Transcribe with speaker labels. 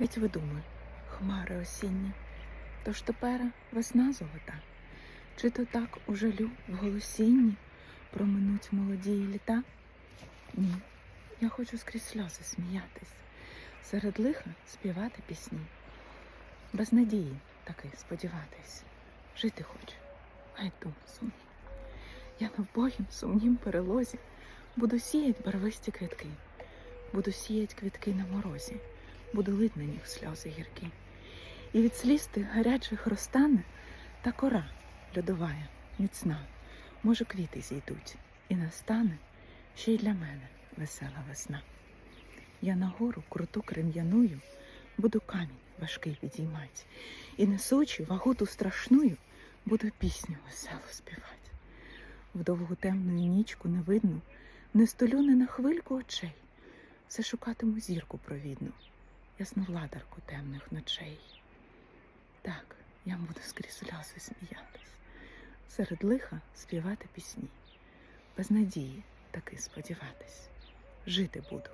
Speaker 1: Геть видумуй, хмари осінні, то ж тепер весна золота, чи то так у жалю в голосінні проминуть молоді літа? Ні, я хочу скрізь сльози сміятись, серед лиха співати пісні, без надії таки сподіватись, жити хочу, геть дум сумні. Я на вбогім сумнім перелозі. Буду сіять барвисті квітки, буду сіять квітки на морозі, буду лить на них сльози гіркі. І від сліз тих гарячих розтане та кора льодовая, міцна. Може, квіти зійдуть, і настане ще й для мене весела весна. Я на гору круту крем'яную, буду камінь важкий підіймать, і несучи вагу ту страшную, буду пісню веселу співать. В довгу темну нічку невидну, не столю не на хвильку очей, все шукатиму зірку провідну, ясновладарку темних ночей. Так, я буду скрізь сльози сміятись, серед лиха співати пісні, без надії таки сподіватись, жити буду